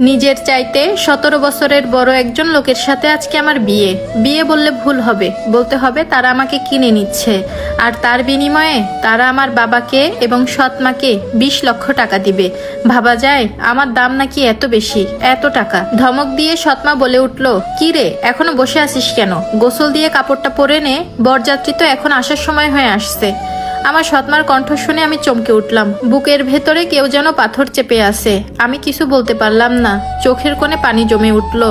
নিজের চাইতে সতেরো বছরের বড় একজন লোকের সাথে আজকে আমার বিয়ে। বিয়ে বললে ভুল হবে। বলতে হবে তারা আমাকে কিনে নিচ্ছে। আর তার বিনিময়ে তারা আমার বাবাকে এবং সৎ মাকে বিশ লক্ষ টাকা দিবে। ভাবা যায়, আমার দাম নাকি এত বেশি, এত টাকা। ধমক দিয়ে সৎমা বলে উঠল, কি রে, এখনও বসে আছিস কেন? গোসল দিয়ে কাপড়টা পরে নে। বরযাত্রী তো এখন আসার সময় হয়ে আসছে। আমার সৎমার কণ্ঠ শুনে আমি চমকে উঠলাম। বুকের ভেতরে কেউ যেন পাথর চেপে আছে। আমি কিছু বলতে পারলাম না। চোখের কোণে পানি জমে উঠল।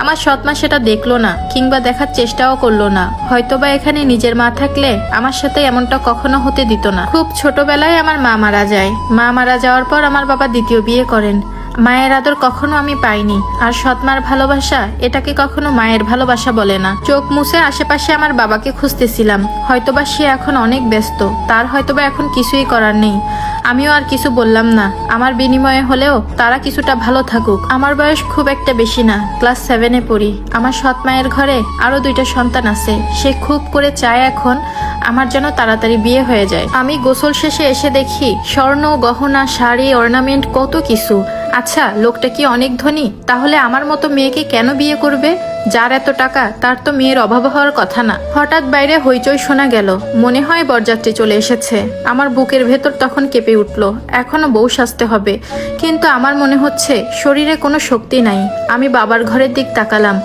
আমার সৎমা সেটা দেখল না, কিংবা দেখার চেষ্টাও করল না। হয়তোবা এখানে নিজের মা থাকলে আমার সাথে এমনটা কখনো হতে দিত না। খুব ছোটবেলায় আমার মা মারা যায়। মা মারা যাওয়ার পর আমার বাবা দ্বিতীয় বিয়ে করেন। মায়ের আদর কখনো আমি পাইনি। আর সৎমার ভালোবাসা এটাকে কখনো মায়ের ভালোবাসা বলে না। চোখ মুছে আশেপাশে আমার বাবাকে খুঁজতেছিলাম। হয়তোবা সে এখন অনেক ব্যস্ত। তার হয়তোবা এখন কিছুই করার নেই। আমিও আর কিছু বললাম না। আমার বিনিময়ে হলেও তারা কিছুটা ভালো থাকুক। আমার বয়স খুব একটা বেশি না। ক্লাস সেভেনে পড়ি। আমার সৎ মায়ের ঘরে আরও দুইটা সন্তান আছে। সে খুব করে চায় এখন আমার যেন তাড়াতাড়ি বিয়ে হয়ে যায়। আমি গোসল শেষে এসে দেখি স্বর্ণ, গহনা, শাড়ি, অর্নামেন্ট কত কিছু। আচ্ছা লোকটা কি অনেক ধনী? তাহলে আমার মতো মেয়েকে কেন বিয়ে করবে? যার এত টাকা, তার তো মেয়ের অভাব হওয়ার কথা না। হঠাৎ বাইরে হইচই শোনা গেল। মনে হয় বরযাত্রী চলে এসেছে। আমার বুকের ভেতর তখন কেঁপে উঠল। এখনও বউ সাজতে হবে। কিন্তু আমার মনে হচ্ছে, শরীরে কোনো শক্তি নাই। আমি বাবার ঘরের দিক তাকালাম।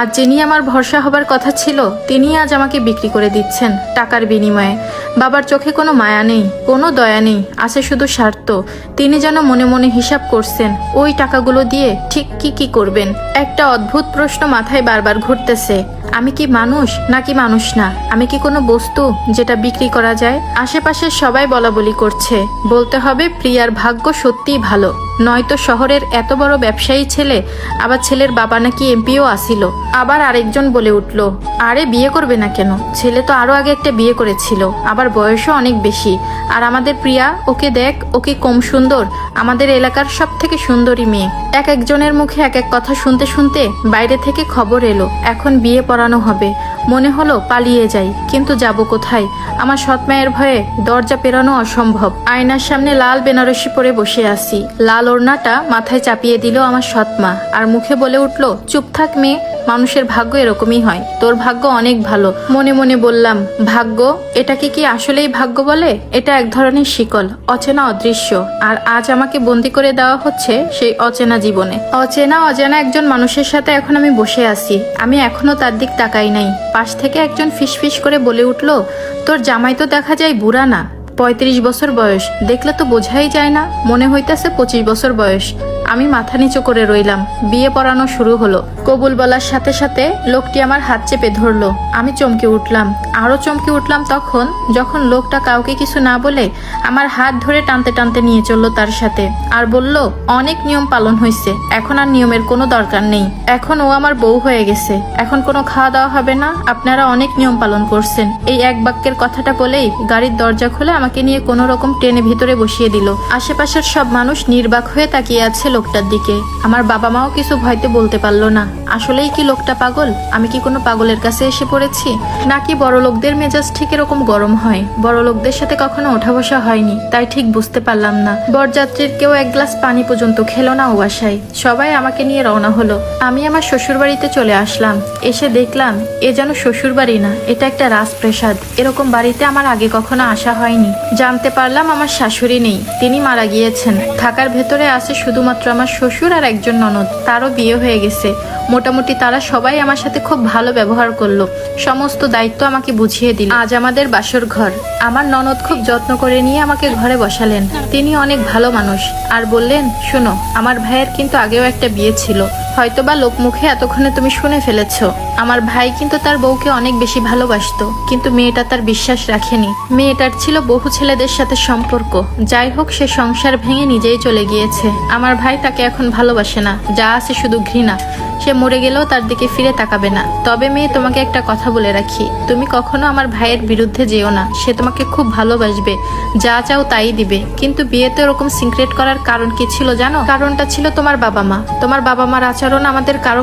আজ যিনি আমার ভরসা হবার কথা ছিল তিনি আজ আমাকে বিক্রি করে দিচ্ছেন টাকার বিনিময়ে। বাবার চোখে কোনো মায়া নেই, কোনো দয়া নেই, আছে শুধু স্বার্থ। তিনি যেন মনে মনে হিসাব করছেন, ওই টাকাগুলো দিয়ে ঠিক কি কি করবেন। একটা অদ্ভুত প্রশ্ন মাথায় বারবার ঘুরতেছে, আমি কি মানুষ নাকি মানুষ না? আমি কি কোনো বস্তু যেটা বিক্রি করা যায়? আশেপাশে সবাই বলা বলি করছে, বলতে হবে প্রিয়ার ভাগ্য সত্যিই ভালো। নয়তো শহরের এত বড় ব্যবসায়ী ছেলে, আবার ছেলের বাবা নাকি এমপিও আসিল। আবার আরেকজন বলে উঠল, আরে বিয়ে করবে না কেন? ছেলে তো আরও আগে একটা বিয়ে করেছিল, আবার বয়সও অনেক বেশি। আর আমাদের প্রিয়া, ওকে দেখ, ওকে কম সুন্দর, আমাদের এলাকার সব থেকে সুন্দরী মেয়ে। এক একজনের মুখে এক এক কথা শুনতে শুনতে বাইরে থেকে খবর এলো, এখন বিয়ে পড়ানো হবে। মনে হলো পালিয়ে যাই, কিন্তু যাব কোথায়? আমার সৎ মায়ের ভয়ে দরজা পেরানো অসম্ভব। আয়নার সামনে লাল বেনারসি পরে বসে আছি। লাল ওড়নাটা মাথায় চাপিয়ে দিল আমার সৎ মা আর মুখে বলে উঠল, চুপ থাক মেয়ে, মানুষের ভাগ্য এরকমই হয়। তোর ভাগ্য অনেক ভালো। মনে মনে বললাম, ভাগ্য? এটাকে কি আসলেই ভাগ্য বলে? এটা এক ধরনের শিকল, অচেনা অদৃশ্য। আর আজ আমাকে বন্দি করে দেওয়া হচ্ছে সেই অচেনা জীবনে। অচেনা, অজানা একজন মানুষের সাথে এখন আমি বসে আছি। আমি এখনও তার দিক তাকাই নাই। পাশ থেকে একজন ফিসফিস করে বলে উঠল, তোর জামাই তো দেখা যায় বুড়া না। পঁয়ত্রিশ বছর বয়স। দেখলে তো বোঝাই যায় না মনে হইতেছে পঁচিশ বছর বয়স। আমি মাথা নিচু করে রইলাম। বিয়ে পড়ানো শুরু হলো। কবুল বলার সাথে সাথে লোকটি আমার হাত চেপে ধরলো। আমি চমকে উঠলাম। আরও চমকে উঠলাম তখন, যখন লোকটা কাউকে কিছু না বলে আমার হাত ধরে টানতে টানতে নিয়ে চলল তার সাথে আর বলল, অনেক নিয়ম পালন হয়েছে। এখন আর নিয়মের কোনো দরকার নেই। এখন ও আমার বউ হয়ে গেছে। এখন কোনো খাওয়া দাওয়া হবে না। আপনারা অনেক নিয়ম পালন করছেন। এই এক বাক্যের কথাটা বলেই গাড়ির দরজা খুলে আমাকে নিয়ে কোনো রকম ট্রেনে ভিতরে বসিয়ে দিল। আশেপাশের সব মানুষ নির্বাক হয়ে তাকিয়ে আছে লোকটার দিকে। আমার বাবা মাও কিছু ভয়তে বলতে পারল না। আসলেই কি লোকটা পাগল? আমি কি কোনো পাগলের কাছে এসে পড়েছি? নাকি বড় লোকদের মেজাজ ঠিক এরকম গরম হয়? বড় লোকদের সাথে কখনো ওঠা বসা হয়নি, তাই ঠিক বুঝতে পারলাম না। বরযাত্রীর কেউ এক গ্লাস পানি পর্যন্ত খেলো না ও বাসায়। সবাই আমাকে নিয়ে রওনা হলো। আমি আমার শ্বশুর বাড়িতে চলে আসলাম। এসে দেখলাম, এ যেন শ্বশুর বাড়ি না, এটা একটা রাজপ্রাসাদ। এরকম বাড়িতে আমার আগে কখনো আসা হয়নি। জানতে পারলাম আমার শাশুড়ি নেই। তিনি মারা গিয়েছেন। থাকার ভেতরে আছে শুধুমাত্র আমার শ্বশুর আর একজন ননদ। তারও বিয়ে হয়ে গেছে। মোটামুটি তারা সবাই আমার সাথে খুব ভালো ব্যবহার করল। সমস্ত দায়িত্ব আমাকে বুঝিয়ে দিল। আজ আমাদের বাসর ঘর। আমার ননদ খুব যত্ন করে নিয়ে আমাকে ঘরে বসালেন। তিনি অনেক ভালো মানুষ। আর বললেন, শোনো, আমার ভাইয়ের কিন্তু আগেও একটা বিয়ে ছিল। হয়তোবা লোকমুখে এতক্ষণে তুমি শুনে ফেলেছ। আমার ভাই কিন্তু তার বউকে অনেক বেশি ভালোবাসতো। কিন্তু মেয়েটা তার বিশ্বাস রাখেনি। মেয়েটার ছিল বহু ছেলেদের সাথে সম্পর্ক। যাই হোক, সে সংসার ভেঙে নিজেই চলে গিয়েছে। আমার ভাই তাকে এখন ভালোবাসে না। যা আছে শুধু ঘৃণা। সে মরে গেলেও তার দিকে ফিরে তাকাবে না। তবে মেয়ে, তোমাকে একটা কথা বলে রাখি। তুমি কখনো আমার ভাইয়ের বিরুদ্ধে যেও না। সে তোমাকে খুব ভালোবাসবে। যা চাও তাই দিবে। কিন্তু বিয়েতে ওরকম সিক্রেট করার কারণ কি ছিল জানো? কারণটা ছিল তোমার বাবা মা। তোমার বাবা মার আচরণ আমাদের কারও